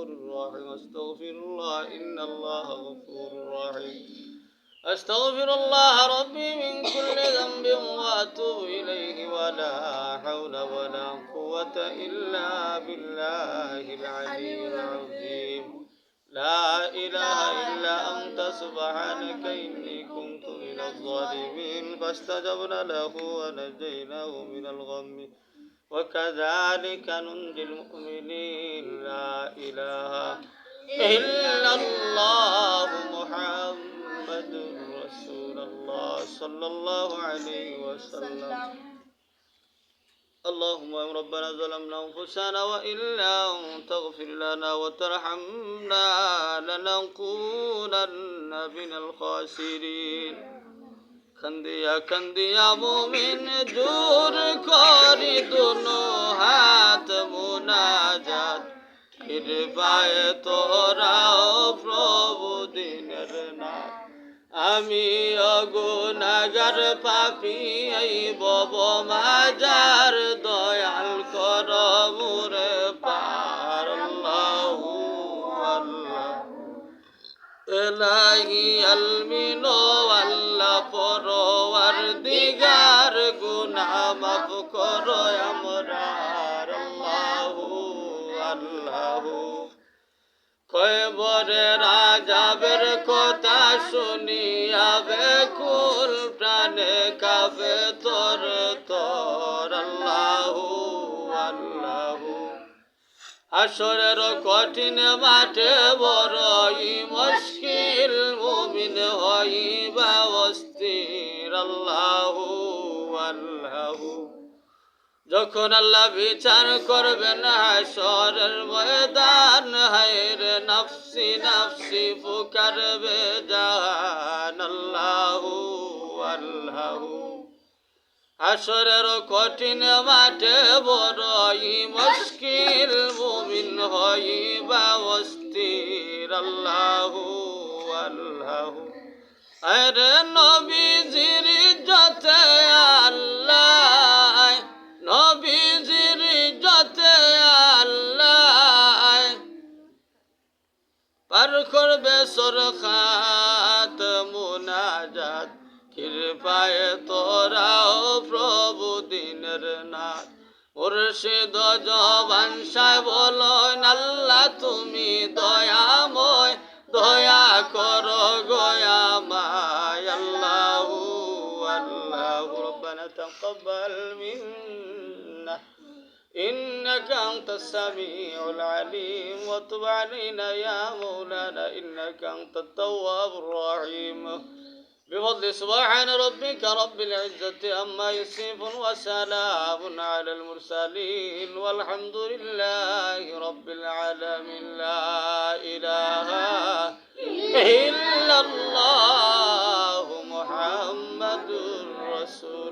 غفور رحيم. أستغفر الله إن الله غفور رحيم. أستغفر الله ربي من كل ذنب وأتوب إليه ولا حول ولا قوة إلا بالله العلي العظيم. لا إله إلا أنت سبحانك إني كنت من الظالمين. فاستجبنا له ونجيناه من الغم. وكذلك ننجي المؤمنين لا إله إلا الله محمد رسول الله صلى الله عليه وسلم اللهم يا ربنا ظلمنا أنفسنا وإن لم تغفر لنا وترحمنا لنكونن من الخاسرين খন্দিয়া খন্দিয়া মোমিন জোর করি দুনো হাত মুনাজাত ফিরে পায় তোরাও প্রভু দিনের না আমি অগুনাগার পাপি এই বব মাজার দয়াল করব এলাহি আলমিনো, আল্লাহ পরওয়ার দিগার গুনাহ মাফ করো আমরা। আল্লাহু আল্লাহু। কয়বরে রাজাবের কথা শুনিয়া বেকুল প্রাণে কাবে তোর আসরের কঠিন মাঠে বড়ই মুশকিল, মুমিন হইবা অস্থির, আল্লাহু আল্লাহু। যখন আল্লাহ বিচার করবেন, হাসরের ময়দান, হায়র নফসি নফসি পুকারবে জান আল্লাহু আল্লাহু। আসরের কঠিন মাঠে বড়ই মুশকিল হইবা অস্থির আল্লাহু আল্লাহু আরে নবীজির যতে আল্লাহ নবীজির যতে আল্লাহ পার করবে সরখাত মুনাজাত, কৃপায় তোরাও প্রভু দিনের নাথ। মুর্শিদ জবান সাহেব تقبل منا إنك أنت السميع العليم وتب علينا يا مولانا إنك أنت التواب الرحيم بفضل سبحان ربك رب العزة أما يصفون وسلام على المرسلين والحمد لله رب العالمين لا إله إلا الله محمد رسول